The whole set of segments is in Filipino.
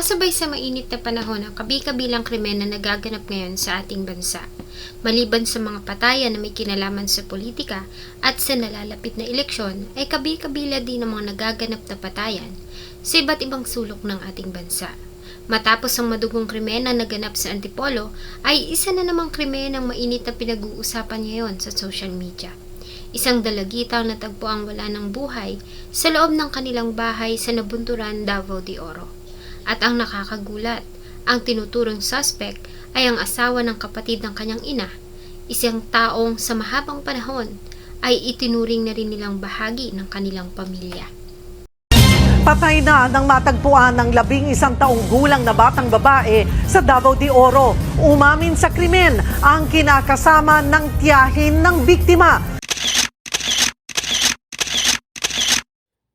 Sumasabay sa mainit na panahon ang kabi-kabilang krimen na nagaganap ngayon sa ating bansa. Maliban sa mga patayan na may kinalaman sa politika at sa nalalapit na eleksyon, ay kabi-kabila din ang mga nagaganap na patayan sa iba't ibang sulok ng ating bansa. Matapos ang madugong krimen na naganap sa Antipolo, ay isa na namang krimen ang mainit na pinag-uusapan ngayon sa social media. Isang dalagitang natagpo ang wala ng buhay sa loob ng kanilang bahay sa Nabunturan, Davao de Oro. At ang nakakagulat, ang tinuturong suspect ay ang asawa ng kapatid ng kanyang ina, isang taong sa mahabang panahon ay itinuring na rin nilang bahagi ng kanilang pamilya. Patay na nang matagpuan ng labing isang taong gulang na batang babae sa Davao de Oro. Umamin sa krimen ang kinakasama ng tiyahin ng biktima.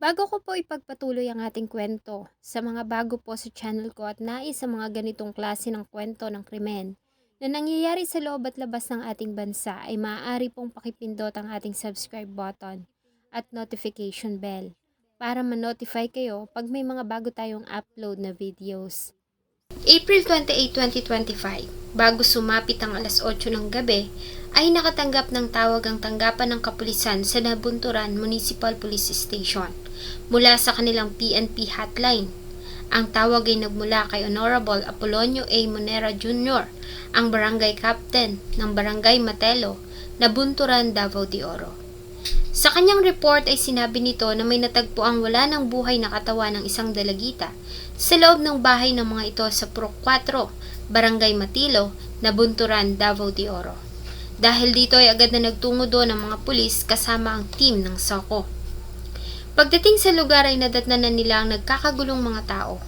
Bago ko po ipagpatuloy ang ating kwento, sa mga bago po sa channel ko at nais sa mga ganitong klase ng kwento ng krimen na nangyayari sa loob at labas ng ating bansa ay maaari pong pakipindot ang ating subscribe button at notification bell para ma-notify kayo pag may mga bago tayong upload na videos. April 28, 2025, bago sumapit ang alas 8 ng gabi, ay nakatanggap ng tawag ang tanggapan ng kapulisan sa Nabunturan Municipal Police Station mula sa kanilang PNP hotline. Ang tawag ay nagmula kay Honorable Apolonio A. Monera Jr., ang barangay captain ng Barangay Matelo, Nabunturan, Davao de Oro. Sa kanyang report ay sinabi nito na may natagpo ang wala ng buhay na katawan ng isang dalagita sa loob ng bahay ng mga ito sa Pro 4, Barangay Matilo, Nabunturan, Davao de Oro. Dahil dito ay agad na nagtungo doon ang mga pulis kasama ang team ng Soko. Pagdating sa lugar ay nadatnan na nila ang nagkakagulong mga tao.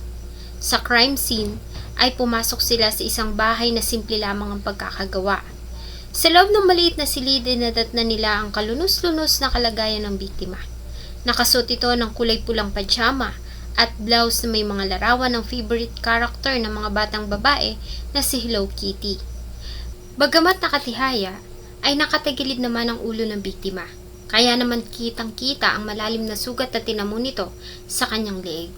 Sa crime scene ay pumasok sila sa isang bahay na simple lamang ang pagkakagawa. Sa loob ng maliit na silid ay nadatnan nila ang kalunos-lunos na kalagayan ng biktima. Nakasuot ito ng kulay pulang pajama at blouse na may mga larawan ng favorite character ng mga batang babae na si Hello Kitty. Bagamat nakatihaya, ay nakatagilid naman ang ulo ng biktima. Kaya naman kitang-kita ang malalim na sugat na tinamo nito sa kanyang leeg.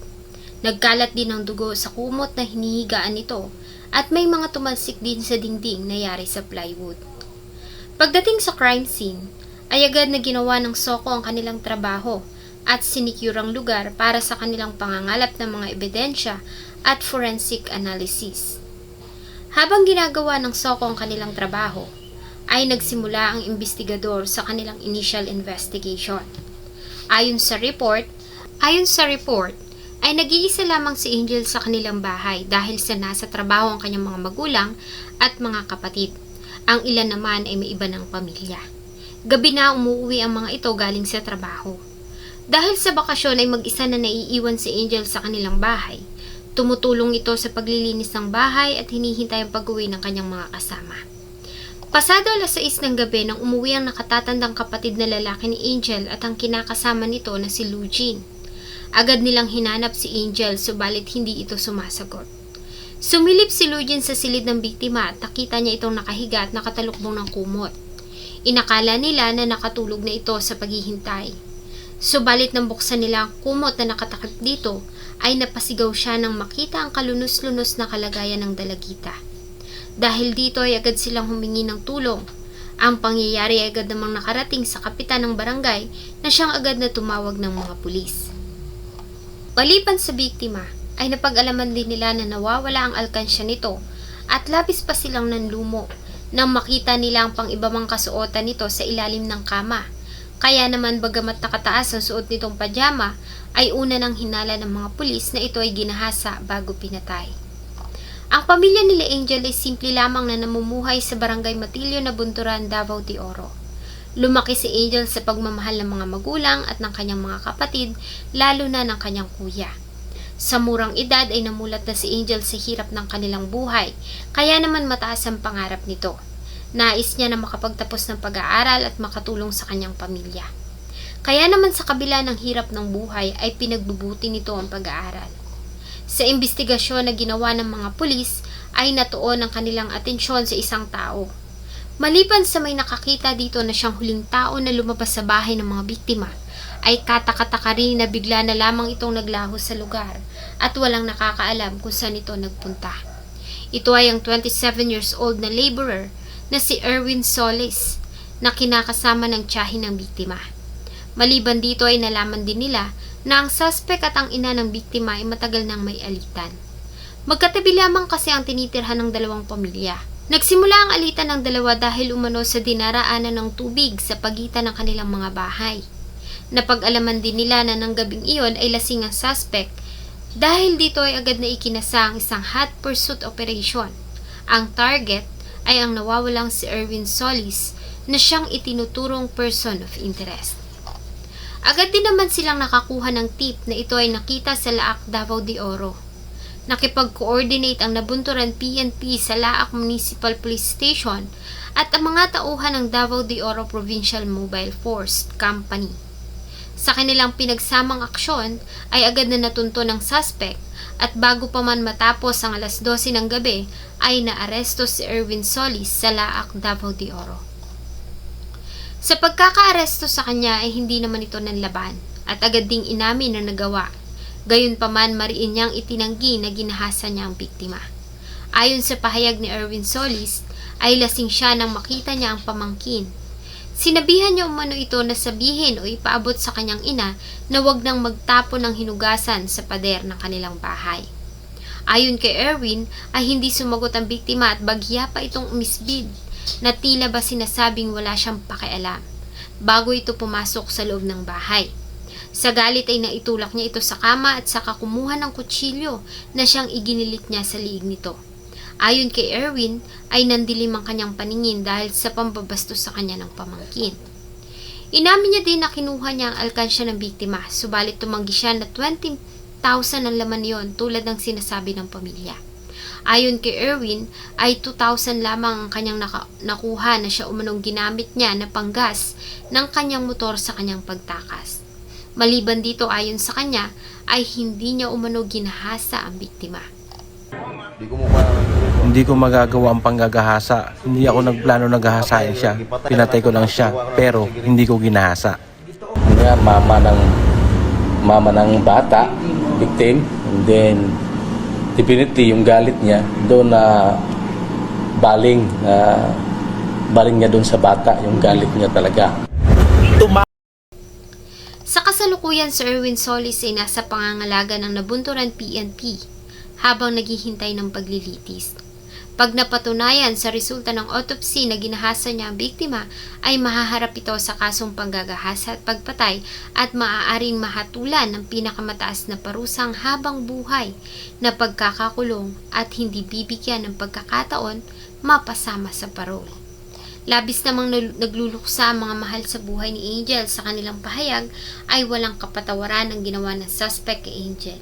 Nagkalat din ang dugo sa kumot na hinihigaan nito at may mga tumalsik din sa dingding na yari sa plywood. Pagdating sa crime scene, ay agad na ginawa ng Soko ang kanilang trabaho at sinicure ang lugar para sa kanilang pangangalap ng mga ebidensya at forensic analysis. Habang ginagawa ng Soko ang kanilang trabaho, ay nagsimula ang investigador sa kanilang initial investigation. Ayon sa report, ayon sa report, ay nag-iisa lamang si Angel sa kanilang bahay dahil sa nasa trabaho ang kanyang mga magulang at mga kapatid. Ang ilan naman ay may iba ng pamilya. Gabi na umuwi ang mga ito galing sa trabaho. Dahil sa bakasyon ay mag-isa na naiiwan si Angel sa kanilang bahay, tumutulong ito sa paglilinis ng bahay at hinihintay ang pag-uwi ng kanyang mga kasama. Pasado alas 6 ng gabi nang umuwi ang nakatatandang kapatid na lalaki ni Angel at ang kinakasama nito na si Lugin. Agad nilang hinanap si Angel subalit hindi ito sumasagot. Sumilip si Lugin sa silid ng biktima at nakita niya itong nakahiga at nakatalukbong ng kumot. Inakala nila na nakatulog na ito sa paghihintay. Subalit nang buksan nila ang kumot na nakatakip dito, ay napasigaw siya nang makita ang kalunos-lunos na kalagayan ng dalagita. Dahil dito ay agad silang humingi ng tulong. Ang pangyayari ay agad namang nakarating sa kapitan ng barangay na siyang agad na tumawag ng mga pulis. Palipan sa biktima, ay napag-alaman din nila na nawawala ang alkansya nito at labis pa silang nanlumo nang makita nila ang pang ibang kasuotan nito sa ilalim ng kama. Kaya naman bagamat nakataas ang suot nitong pajama, ay una nang hinala ng mga pulis na ito ay ginahasa bago pinatay. Ang pamilya nila Angel ay simple lamang na namumuhay sa barangay Matillo na Bunturan, Davao de Oro. Lumaki si Angel sa pagmamahal ng mga magulang at ng kanyang mga kapatid, lalo na ng kanyang kuya. Sa murang edad ay namulat na si Angel sa hirap ng kanilang buhay, kaya naman mataas ang pangarap nito. Nais niya na makapagtapos ng pag-aaral at makatulong sa kanyang pamilya. Kaya naman sa kabila ng hirap ng buhay ay pinagbubuti nito ang pag-aaral. Sa investigasyon na ginawa ng mga pulis ay natuon ang kanilang atensyon sa isang tao. Maliban sa may nakakita dito na siyang huling tao na lumabas sa bahay ng mga biktima, ay katakataka rin na bigla na lamang itong naglaho sa lugar at walang nakakaalam kung saan ito nagpunta. Ito ay ang 27 years old na laborer na si Erwin Solis na kinakasama ng tiyahin ng biktima. Maliban dito ay nalaman din nila na ang suspect at ang ina ng biktima ay matagal nang may alitan. Magkatabi lamang kasi ang tinitirhan ng dalawang pamilya. Nagsimula ang alitan ng dalawa dahil umano sa dinaraanan ng tubig sa pagitan ng kanilang mga bahay. Napag-alaman din nila na ng gabing iyon ay lasing ang suspect dahil dito ay agad na ikinasa ang isang hot pursuit operation. Ang target ay ang nawawalang si Erwin Solis na siyang itinuturong person of interest. Agad din naman silang nakakuha ng tip na ito ay nakita sa Laak Davao de Oro. Nakipag-coordinate ang nabunturan PNP sa Laak Municipal Police Station at ang mga tauhan ng Davao de Oro Provincial Mobile Force Company. Sa kanilang pinagsamang aksyon ay agad na natunto ng suspect at bago pa man matapos ang alas 12 ng gabi ay naaresto si Erwin Solis sa Laak Davao de Oro. Sa pagkakaaresto sa kanya ay hindi naman ito nanlaban at agad ding inamin na nagawa. Gayunpaman mariin niyang itinanggi na ginahasa niya ang biktima. Ayon sa pahayag ni Erwin Solis, ay lasing siya nang makita niya ang pamangkin. Sinabihan niya umano ito na sabihin o ipaabot sa kanyang ina na wag nang magtapon ng hinugasan sa pader ng kanilang bahay. Ayon kay Erwin ay hindi sumagot ang biktima at bagya pa itong umisbid na tila ba sinasabing wala siyang pakialam bago ito pumasok sa loob ng bahay. Sa galit ay naitulak niya ito sa kama at saka kumuha ng kutsilyo na siyang iginilit niya sa liig nito. Ayon kay Erwin ay nandilim ang kanyang paningin dahil sa pambabastos sa kanya ng pamangkin. Inamin niya din na kinuha niya ang alkansya ng biktima, subalit tumanggi siya na 20,000 ang laman yon tulad ng sinasabi ng pamilya. Ayon kay Erwin, ay 2,000 lamang ang kanyang nakuha na siya umanong ginamit niya na panggas ng kanyang motor sa kanyang pagtakas. Maliban dito ayon sa kanya, ay hindi niya umano ginahasa ang biktima. Di ko pa Hindi ko magagawa ang panggagahasa. Hindi ako nagplano na gahasain siya. Pinatay ko lang siya, pero hindi ko ginahasa. nga mama ng mama ng bata, victim, and then definitely yung galit niya doon na baling na baling niya doon sa bata, yung galit niya talaga. Sa kasalukuyan, Sir Erwin Solis ay nasa pangangalaga ng nabunturan PNP habang naghihintay ng paglilitis. Pag napatunayan sa resulta ng autopsy na ginahasa niya ang biktima, ay mahaharap ito sa kasong panggagahasa at pagpatay at maaaring mahatulan ng pinakamataas na parusang habang buhay na pagkakakulong at hindi bibigyan ng pagkakataon mapasama sa parole. Labis namang nagluluksa ang mga mahal sa buhay ni Angel sa kanilang pahayag ay walang kapatawaran ang ginawa ng suspect kay Angel.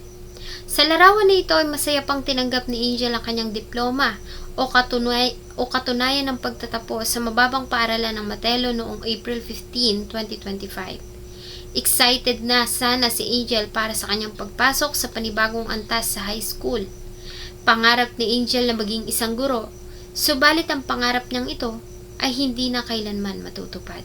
Sa larawan na ito ay masaya pang tinanggap ni Angel ang kanyang diploma o, katunay, o katunayan ng pagtatapos sa mababang paaralan ng Matelo noong April 15, 2025. Excited na sana si Angel para sa kanyang pagpasok sa panibagong antas sa high school. Pangarap ni Angel na maging isang guro, subalit ang pangarap niyang ito ay hindi na kailanman matutupad.